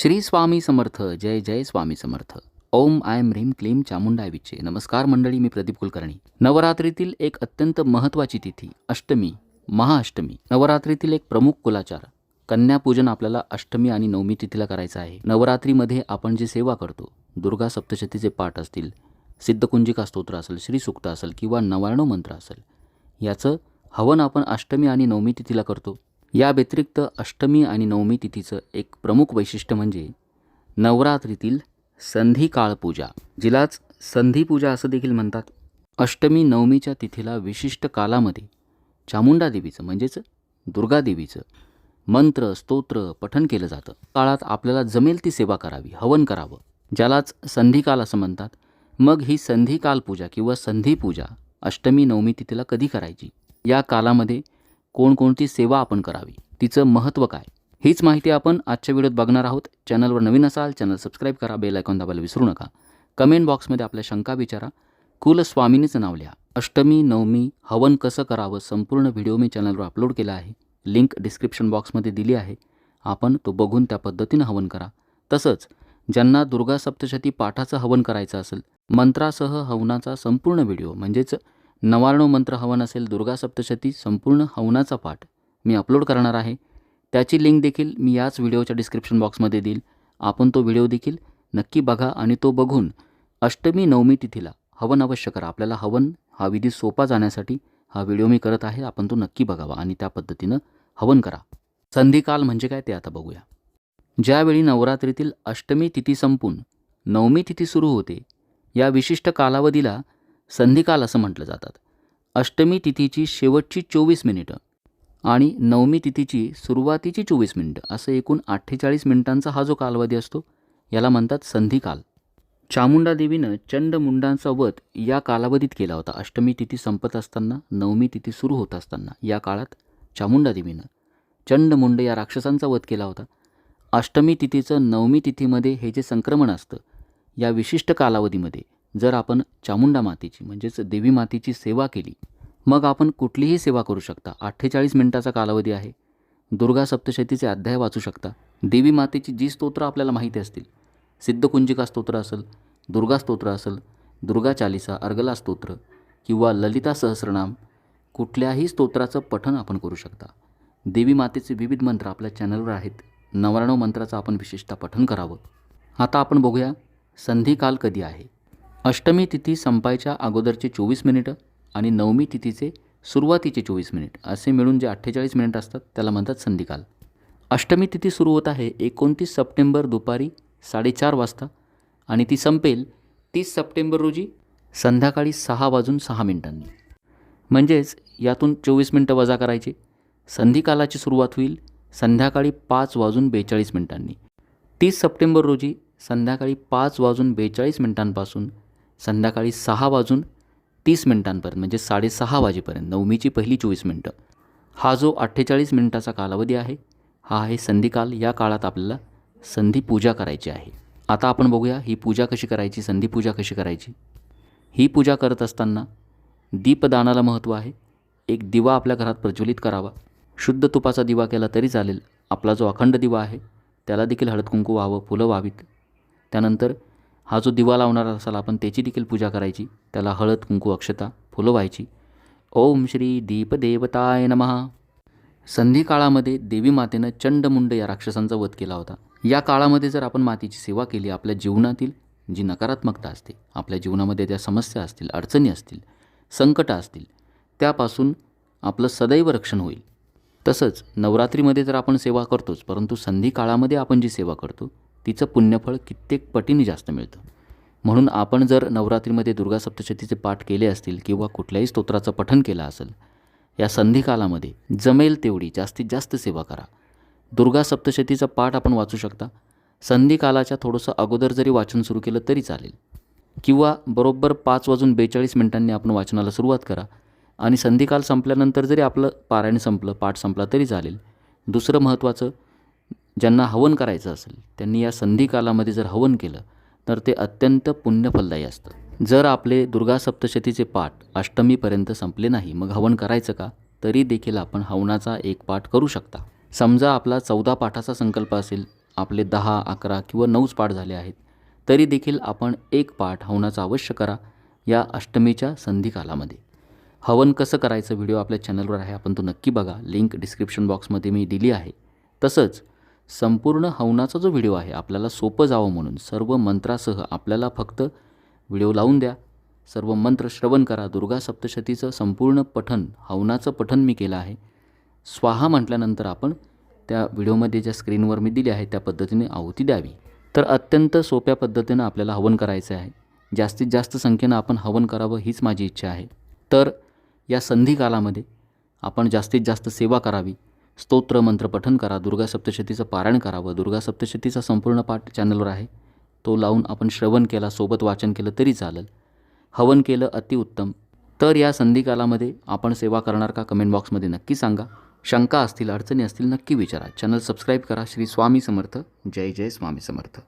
श्री स्वामी समर्थ जय जय स्वामी समर्थ. ओम आय एम ह्रीम क्लीम चामुंडाय विचे नमस्कार मंडळी मी प्रदीप कुलकर्णी. नवरात्रीतील एक अत्यंत महत्त्वाची तिथी अष्टमी महाअष्टमी. नवरात्रीतील एक प्रमुख कुलाचार कन्यापूजन आपल्याला अष्टमी आणि नवमी तिथीला करायचं आहे. नवरात्रीमध्ये आपण जी सेवा करतो दुर्गा सप्तशतीचे पाठ असतील सिद्धकुंजिका स्तोत्र असेल श्रीसुक्त असेल किंवा नवारणव मंत्र असेल याचं हवन आपण अष्टमी आणि नवमी तिथीला करतो. या व्यतिरिक्त अष्टमी आणि नवमी तिथीचं एक प्रमुख वैशिष्ट्य म्हणजे नवरात्रीतील संधिकाळ पूजा. जिलाच संधिपूजा असं देखील म्हणतात. अष्टमी नवमीच्या तिथीला विशिष्ट कालामध्ये चामुंडा देवीचं म्हणजेच दुर्गादेवीचं मंत्र स्तोत्र पठन केलं जातं. काळात आपल्याला जमेल ती सेवा करावी हवन करावं. ज्यालाच संधिकाल असं म्हणतात मग ही संधिकाल पूजा किंवा संधिपूजा अष्टमी नवमी तिथीला कधी करायची? या कालामध्ये कोणकोणती सेवा आपण करावी तिचं महत्त्व काय? हीच माहिती आपण आजच्या व्हिडिओत बघणार आहोत. चॅनलवर नवीन असाल चॅनल सबस्क्राईब करा बेल आयकॉन दाबायला विसरू नका. कमेंट बॉक्समध्ये आपल्या शंका विचारा. कुलस्वामिनीचं नाव लिहा. अष्टमी नवमी हवन कसं करावं संपूर्ण व्हिडिओ मी चॅनलवर अपलोड केला आहे. लिंक डिस्क्रिप्शन बॉक्समध्ये दिली आहे. आपण तो बघून त्या पद्धतीनं हवन करा. तसंच ज्यांना दुर्गा सप्तशती पाठाचं हवन करायचं असेल मंत्रासह हवनाचा संपूर्ण व्हिडिओ म्हणजेच नवारणव मंत्र हवन असेल दुर्गा सप्तशती संपूर्ण हवनाचा पाठ मी अपलोड करणार आहे. त्याची लिंक देखील मी याच व्हिडिओच्या डिस्क्रिप्शन बॉक्समध्ये देईल. आपण तो व्हिडिओ देखील नक्की बघा आणि तो बघून अष्टमी नवमी तिथीला हवन अवश्य करा. आपल्याला हवन हा विधी सोपा जाण्यासाठी हा व्हिडिओ मी करत आहे. आपण तो नक्की बघावा आणि त्या पद्धतीनं हवन करा. संधिकाल म्हणजे काय ते आता बघूया. ज्यावेळी नवरात्रीतील अष्टमी तिथी संपून नवमी तिथी सुरू होते या विशिष्ट कालावधीला संधिकाल असं म्हटलं जातात. अष्टमी तिथीची शेवटची चोवीस मिनिटं आणि नवमी तिथीची सुरुवातीची चोवीस मिनिटं असं एकूण अठ्ठेचाळीस मिनिटांचा हा जो कालावधी असतो याला म्हणतात संधिकाल. चामुंडा देवीनं चंडमुंडांचा वध या कालावधीत केला होता. अष्टमी तिथी संपत असताना नवमी तिथी सुरू होत असताना या काळात चामुंडा देवीनं चंडमुंड या राक्षसांचा वध केला होता. अष्टमी तिथीचं नवमी तिथीमध्ये हे जे संक्रमण असतं या विशिष्ट कालावधीमध्ये जर आपण चामुंडा मातेची म्हणजेच देवी मातेची सेवा केली मग आपण कुठलीही सेवा करू शकता. अठ्ठेचाळीस मिनिटाचा कालावधी आहे. दुर्गा सप्तशतीचे अध्याय वाचू शकता. देवी मातेची जी स्तोत्र आपल्याला माहिती असतील सिद्धकुंजिका स्तोत्र असेल दुर्गा स्तोत्र असेल दुर्गा चालिसा अर्गला स्तोत्र किंवा ललिता सहस्रनाम कुठल्याही स्तोत्राचं पठण आपण करू शकता. देवी मातेचे विविध मंत्र आपल्या चॅनलवर आहेत. नवराणव मंत्राचं आपण विशेषतः पठण करावं. आता आपण बघूया संधिकाल कधी आहे? अष्टमी तिथी संपायच्या अगोदरचे चोवीस मिनिटं आणि नवमी तिथीचे सुरुवातीचे चोवीस मिनिट असे मिळून जे अठ्ठेचाळीस मिनिट असतात त्याला म्हणतात संधिकाल. अष्टमी तिथी सुरू होत आहे एकोणतीस सप्टेंबर दुपारी साडेचार वाजता आणि ती संपेल तीस सप्टेंबर रोजी संध्याकाळी सहा वाजून सहा मिनिटांनी. म्हणजेच यातून चोवीस मिनटं वजा करायची. संधिकालाची सुरुवात होईल संध्याकाळी पाच वाजून बेचाळीस मिनिटांनी. तीस सप्टेंबर रोजी संध्याकाळी पाच वाजून बेचाळीस मिनिटांपासून संध्याकाळी सहा वाजून तीस मिनिटांपर्यंत म्हणजे साडेसहा वाजेपर्यंत नवमीची पहिली चोवीस मिनटं. हा जो अठ्ठेचाळीस मिनिटाचा कालावधी आहे हा आहे संधिकाल. या काळात आपल्याला संधी पूजा करायची आहे. आता आपण बघूया ही पूजा कशी करायची संधी पूजा कशी करायची? ही पूजा करत असताना दीपदानाला महत्त्व आहे. एक दिवा आपल्या घरात प्रज्वलित करावा. शुद्ध तुपाचा दिवा केला तरी चालेल. आपला जो अखंड दिवा आहे त्याला देखील हळद कुंकू व्हावं फुलं व्हावीत. त्यानंतर हा जो दिवा लावणार असाल आपण त्याची देखील पूजा करायची. त्याला हळद कुंकू अक्षता फुलं व्हायची. ओम श्री दीपदेवताय नमः. संधी काळामध्ये देवी मातेनं चंडमुंड या राक्षसांचा वध केला होता. या काळामध्ये जर आपण मातेची सेवा केली आपल्या जीवनातील जी नकारात्मकता असते आपल्या जीवनामध्ये त्या समस्या असतील अडचणी असतील संकटं असतील त्यापासून आपलं सदैव रक्षण होईल. तसंच नवरात्रीमध्ये तर आपण सेवा करतोच परंतु संधी काळामध्ये आपण जी सेवा करतो तिचं पुण्यफळ कित्येक पटीने जास्त मिळतं. म्हणून आपण जर नवरात्रीमध्ये दुर्गा सप्तशतीचे पाठ केले असतील किंवा कुठल्याही स्तोत्राचं पठन केलं असेल या संधिकालामध्ये जमेल तेवढी जास्तीत जास्त सेवा करा. दुर्गा सप्तशतीचा पाठ आपण वाचू शकता. संधिकालाच्या थोडंसं अगोदर जरी वाचन सुरू केलं तरी चालेल. किंवा बरोबर पाच वाजून बेचाळीस मिनिटांनी आपण वाचनाला सुरुवात करा. आणि संधिकाल संपल्यानंतर जरी आपलं पारायण संपलं पाठ संपला तरी चालेल. दुसरं महत्त्वाचं ज्यांना हवन करायचं असेल त्यांनी या संधी कालामध्ये जर हवन केलं तर ते अत्यंत पुण्यफलदायी असतं. जर आपले दुर्गा सप्तशतीचे पाठ अष्टमीपर्यंत संपले नाही मग हवन करायचं का? तरी देखील आपण हवनाचा एक पाठ करू शकता. समजा आपला चौदा पाठाचा संकल्प असेल आपले दहा अकरा किंवा नऊच पाठ झाले आहेत तरी देखील आपण एक पाठ हवनाचा अवश्य करा या अष्टमीच्या संधी कालामध्ये. हवन कसं करायचं? व्हिडिओ आपल्या चॅनलवर आहे आपण तो नक्की बघा. लिंक डिस्क्रिप्शन बॉक्समध्ये मी दिली आहे. तसंच संपूर्ण हवनाचा जो व्हिडिओ आहे आपल्याला सोपं जावं म्हणून सर्व मंत्रासह आपल्याला फक्त व्हिडिओ लावून द्या. सर्व मंत्र श्रवण करा. दुर्गा सप्तशतीचं संपूर्ण पठन हवनाचं पठन मी केलं आहे. स्वाहा म्हटल्यानंतर आपण त्या व्हिडिओमध्ये ज्या स्क्रीनवर मी दिली आहे त्या पद्धतीने आहुती द्यावी. तर अत्यंत सोप्या पद्धतीनं आपल्याला हवन करायचं आहे. जास्तीत जास्त संख्येनं आपण हवन करावं हीच माझी इच्छा आहे. तर या संधी कालामध्ये आपण जास्तीत जास्त सेवा करावी. स्तोत्र मंत्र पठन करा दुर्गा सप्तशतीचं पारायण करावं दुर्गा सप्तशतीचा संपूर्ण पाठ चॅनलवर आहे. तो लावून आपण श्रवण केला सोबत वाचन केलं तरी चालेल. हवन केलं अतिउत्तम तर या संधिकालामध्ये आपण सेवा करणार का कमेंट बॉक्समध्ये नक्की सांगा. शंका असतील अडचणी असतील नक्की विचारा. चॅनल सबस्क्राईब करा. श्री स्वामी समर्थ. जय जय स्वामी समर्थ.